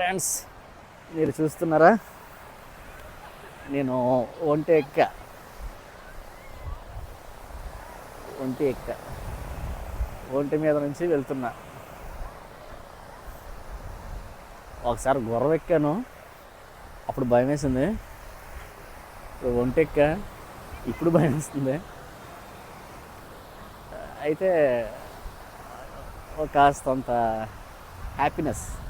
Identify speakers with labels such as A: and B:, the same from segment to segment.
A: Friends మీరు చూస్తున్నారా? నేను ఒంటి ఎక్క. ఒంటి ఎక్క. ఒంటి మీద నుంచి వెళ్తున్నా. ఒకసారి గుర్రం ఎక్కాను. అప్పుడు భయం వేసింది. ఇప్పుడు ఒంటి ఎక్క. ఇప్పుడు భయం వేస్తుంది. అయితే కాస్త కాస్తంత హ్యాపీనెస్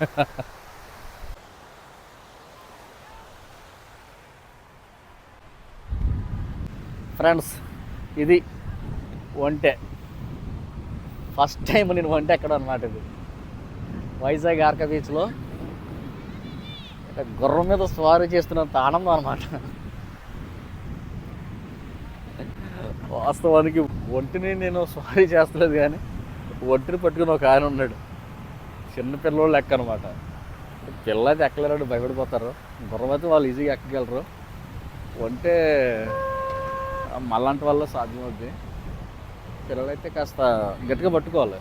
A: ఫ్రెండ్స్ ఇది ఒంటె ఫస్ట్ టైం నేను ఒంటె ఎక్కడ అనమాట ఇది. వైజాగ్ ఆర్క బీచ్లో గుర్రం మీద స్వారీ చేస్తున్నంత ఆనందం అనమాట వాస్తవానికి ఒంటిని నేను స్వారీ చేస్తలేదు కానీ ఒంటిని పట్టుకుని ఒక ఆయన ఉన్నాడు. చిన్న పిల్లోళ్ళు లెక్క అనమాట పిల్ల అయితే ఎక్కలేరు భయపడిపోతారు. గుర్రమైతే వాళ్ళు ఈజీగా ఎక్కగలరు. ఒంటే మళ్ళంటి వల్ల సాధ్యమవుద్ది. పిల్లలైతే కాస్త గట్టిగా పట్టుకోవాలి.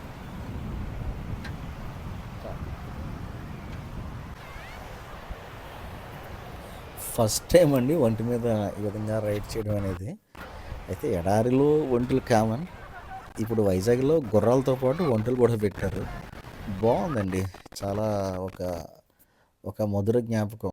B: ఫస్ట్ టైం అండి ఒంటి మీద ఈ విధంగా రైడ్ చేయడం అనేది. అయితే ఎడారిలో ఒంటెలు కామన్. ఇప్పుడు వైజాగ్లో గుర్రాలతో పాటు ఒంటెలు కూడా పెట్టారు. బాగుందండి. చాలా ఒక ఒక మధుర జ్ఞాపకం.